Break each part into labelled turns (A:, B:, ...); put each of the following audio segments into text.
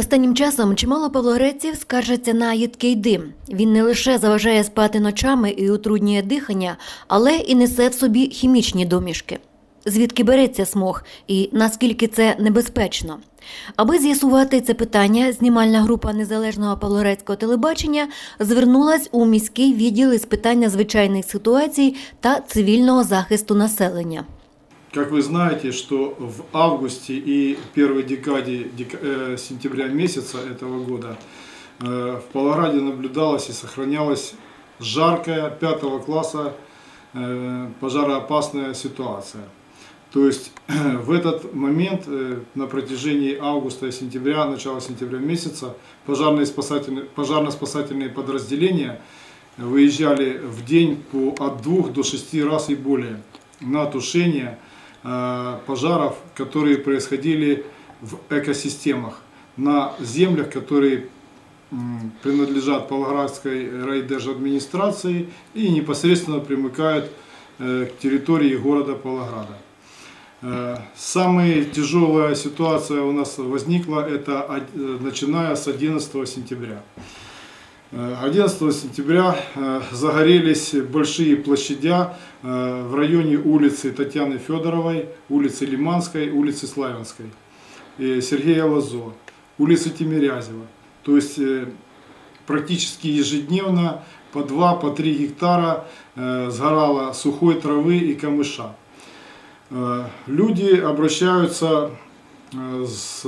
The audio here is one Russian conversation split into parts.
A: Останнім часом чимало павлогреців скаржаться на їдкий дим. Він не лише заважає спати ночами і утруднює дихання, але і несе в собі хімічні домішки. Звідки береться смог і наскільки це небезпечно? Аби з'ясувати це питання, знімальна група незалежного павлогрецького телебачення звернулась у міський відділ із питання звичайних ситуацій та цивільного захисту населення.
B: Как вы знаете, что в августе и первой декаде дек- э, сентября месяца этого года э, в Павлограде наблюдалась и сохранялась жаркая пятого класса э, пожароопасная ситуация. То есть в этот момент э, на протяжении августа и сентября, начала сентября месяца пожарные спасательные, пожарно-спасательные подразделения выезжали в день по от двух до шести раз и более на тушение пожаров, которые происходили в экосистемах, на землях, которые принадлежат Павлоградской райдержадминистрации и непосредственно примыкают э, к территории города Павлограда. Э, Самая тяжелая ситуация у нас возникла, это э, начиная с 11 сентября. Э, 11 сентября э, загорелись большие площадя э, в районе улицы Татьяны Федоровой, улицы Лиманской, улицы Славянской, э, Сергея Лазо, улицы Тимирязева. То есть э, практически ежедневно по 2-3 по гектара э, сгорало сухой травы и камыша. Э, Люди обращаются э, с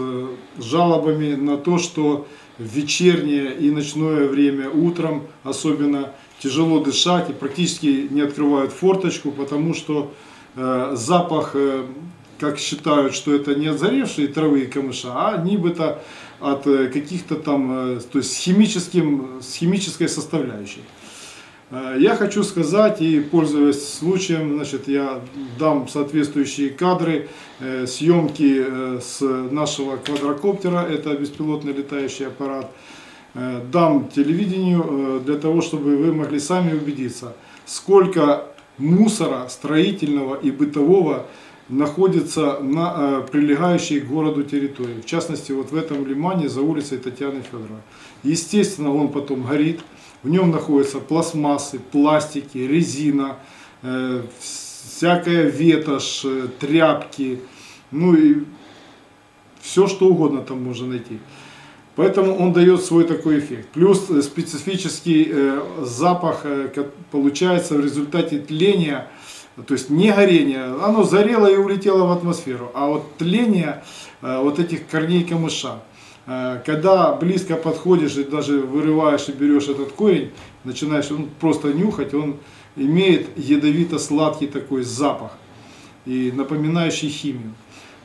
B: жалобами на то, что в вечернее и ночное время, утром особенно, тяжело дышать и практически не открывают форточку, потому что э, запах, э, как считают, что это не от заревшей травы и камыша, а нибито от э, каких-то там, э, то есть с, химическим, с химической составляющей. Э, Я хочу сказать, и пользуясь случаем, значит, я дам соответствующие кадры э, съемки э, с нашего квадрокоптера, это беспилотный летающий аппарат, дам телевидению для того, чтобы вы могли сами убедиться, сколько мусора строительного и бытового находится на прилегающей к городу территории. В частности, вот в этом лимане за улицей Татьяны Федоровой. Естественно, он потом горит. В нем находятся пластмассы, пластики, резина, э, всякая ветошь, э, тряпки, ну и все что угодно там можно найти. Поэтому он дает свой такой эффект. Плюс э, специфический э, запах получается в результате тления, то есть не горения, оно зарело и улетело в атмосферу, а вот тление вот этих корней камыша. Э, Когда близко подходишь и даже вырываешь и берешь этот корень, начинаешь он просто нюхать, он имеет ядовито-сладкий такой запах и напоминающий химию.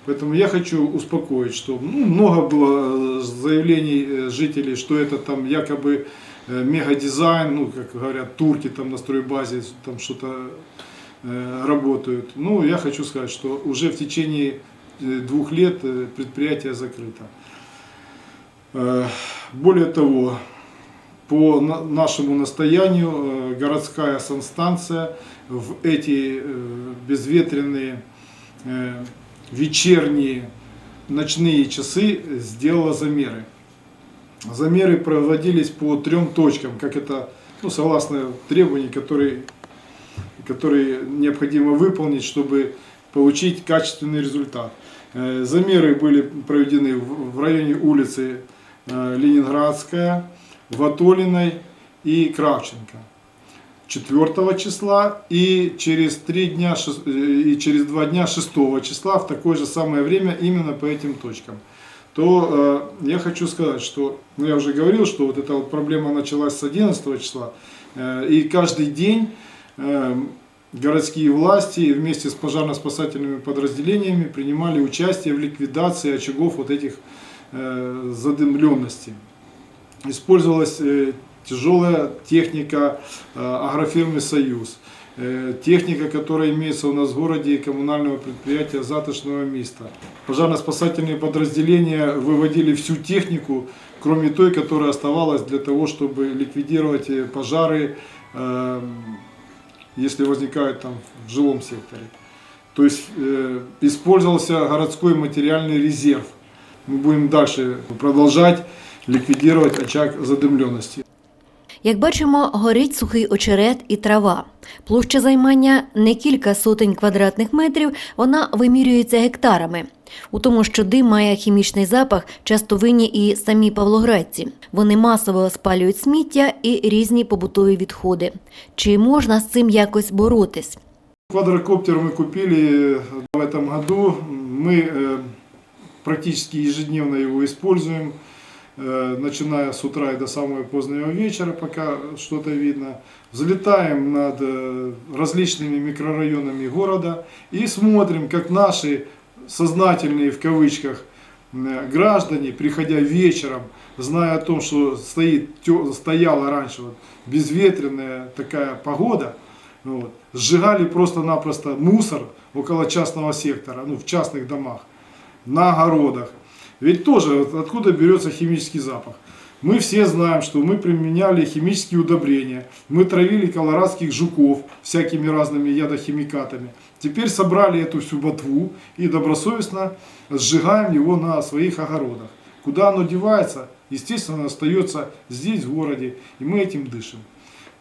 B: Поэтому я хочу успокоить, что ну, много было э, заявлений э, жителей, что это там якобы мегадизайн, ну, как говорят, турки там на стройбазе там что-то э, работают. Ну, я хочу сказать, что уже в течение двух лет предприятие закрыто. Э, Более того, по на- нашему настоянию э, городская санстанция в эти э, безветренные вечерние ночные часы сделала замеры. Замеры проводились по трем точкам, как это, ну, согласно требований, которые, которые необходимо выполнить, чтобы получить качественный результат. Замеры были проведены в районе улицы Ленинградская, Ватолиной и Кравченко. 4 числа и через, 3 дня, э, и через 2 дня 6 числа в такое же самое время именно по этим точкам. То э, я хочу сказать, что, ну я уже говорил, что вот эта вот проблема началась с 11 числа, э, и каждый день э, городские власти вместе с пожарно-спасательными подразделениями принимали участие в ликвидации очагов вот этих э, задымленностей использовалась э, тяжелая техника э, агрофирмы «Союз», техника, которая имеется у нас в городе коммунального предприятия «Заточного места». Пожарно-спасательные подразделения выводили всю технику, кроме той, которая оставалась для того, чтобы ликвидировать пожары, э, если возникают там в жилом секторе. То есть использовался городской материальный резерв. мы будем дальше продолжать ликвидировать очаг задымленности.
A: Як бачимо, горить сухий очерет і трава. Площа займання не кілька сотень квадратних метрів, вона вимірюється гектарами. У тому, що дим має хімічний запах, часто винні і самі павлоградці. Вони масово спалюють сміття і різні побутові відходи. Чи можна з цим якось боротись?
B: Квадрокоптер мы купили в этом году. Мы э, практически ежедневно его используем, э, начиная с утра и до самого позднего вечера, пока что-то видно. Взлетаем над э, различными микрорайонами города и смотрим, как наши сознательные в кавычках э, граждане, приходя вечером, зная о том, что стоит, стояла раньше вот, безветренная такая погода, вот, сжигали просто-напросто мусор около частного сектора, ну, в частных домах, на огородах. Ведь тоже откуда берется химический запах. Мы все знаем, что мы применяли химические удобрения, мы травили колорадских жуков всякими разными ядохимикатами. Теперь собрали эту всю ботву и добросовестно сжигаем его на своих огородах. Куда оно девается? Естественно, остается здесь, в городе, и мы этим дышим.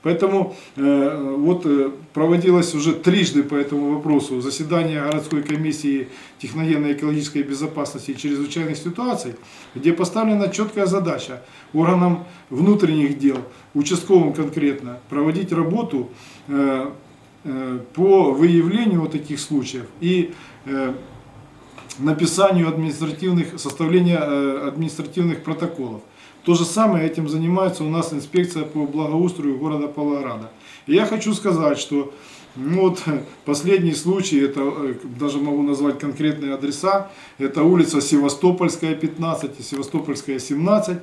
B: Поэтому э, вот э, проводилось уже трижды по этому вопросу заседание городской комиссии техногенно-экологической безопасности и чрезвычайных ситуаций, где поставлена четкая задача органам внутренних дел, участковым конкретно, проводить работу э, э, по выявлению вот таких случаев и э, написанию административных, составления э, административных протоколов. То же самое этим занимается у нас инспекция по благоустрою города Павлограда. И я хочу сказать, что ну вот, последний случай, это э, даже могу назвать конкретные адреса, это улица Севастопольская 15 и Севастопольская 17.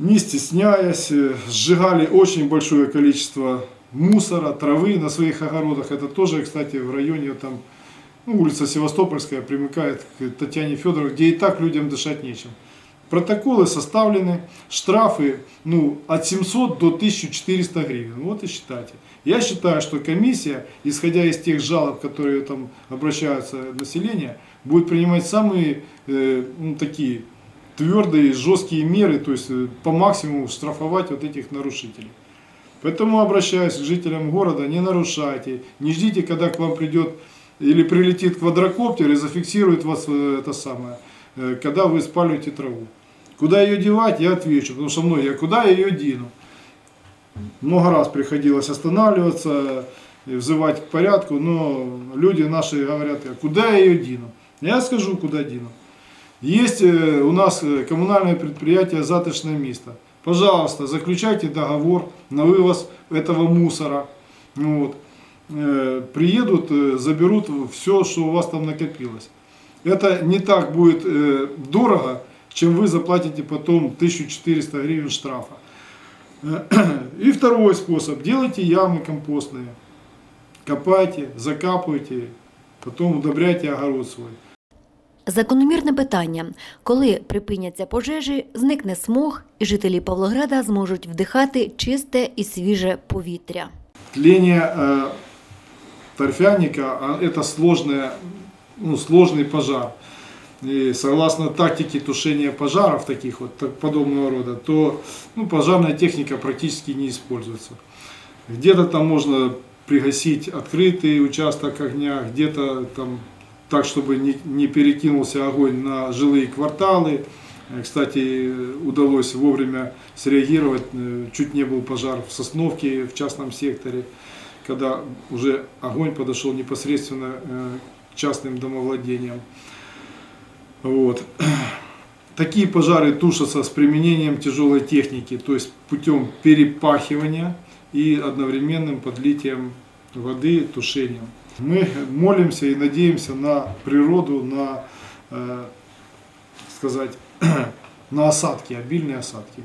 B: Не стесняясь, э, сжигали очень большое количество мусора, травы на своих огородах. Это тоже, кстати, в районе там, ну, улица Севастопольская примыкает к Татьяне Федоровой, где и так людям дышать нечем. Протоколы составлены, штрафы ну, от 700 до 1400 гривен. Вот и считайте. Я считаю, что комиссия, исходя из тех жалоб, которые там обращаются население, будет принимать самые э, ну, такие твердые, жесткие меры, то есть э, по максимуму штрафовать вот этих нарушителей. Поэтому обращаюсь к жителям города, не нарушайте, не ждите, когда к вам придет или прилетит квадрокоптер и зафиксирует вас э, это самое, когда вы спалите траву. Куда ее девать, я отвечу, потому что многие, «А куда я ее дену? Много раз приходилось останавливаться, и взывать к порядку, но люди наши говорят, «А куда я ее дену? Я скажу, куда дену. Есть э, у нас э, коммунальное предприятие «Заточное место». Пожалуйста, заключайте договор на вывоз этого мусора. Вот. Э, Приедут, э, заберут все, что у вас там накопилось. Это не так будет э, дорого, чем вы заплатите потом 1400 гривен штрафа. И второй способ. Делайте ямы компостные. Копайте, закапывайте, потом удобряйте огород свой.
A: Закономірне питання: коли припиняться пожежі, зникне смог, і жителі Павлограда зможуть вдихати чисте і свіже повітря.
B: Тление э, торфяника а, это сложная, Ну, сложный пожар. И согласно тактике тушения пожаров таких вот так- подобного рода, то ну, пожарная техника практически не используется. Где-то там можно пригасить открытый участок огня, где-то там так, чтобы не, не перекинулся огонь на жилые кварталы. Э, Кстати, удалось вовремя среагировать. Э, Чуть не был пожар в Сосновке, в частном секторе, когда уже огонь подошел непосредственно э, частным домовладениям. Вот. Такие пожары тушатся с применением тяжелой техники, то есть путем перепахивания и одновременным подлитием воды, тушением. Мы молимся и надеемся на природу, на, э, сказать, на осадки, обильные осадки.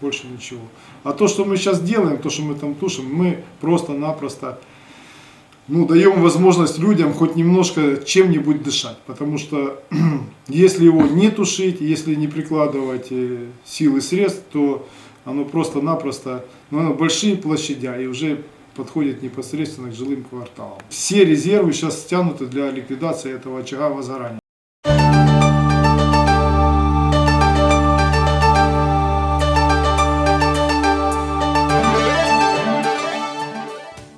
B: Больше ничего. А то, что мы сейчас делаем, то, что мы там тушим, мы просто-напросто ну, даем возможность людям хоть немножко чем-нибудь дышать. Потому что если его не тушить, если не прикладывать э, сил и средств, то оно просто-напросто, ну, оно большие площадя и уже подходит непосредственно к жилым кварталам. Все резервы сейчас стянуты для ликвидации этого очага возгорания.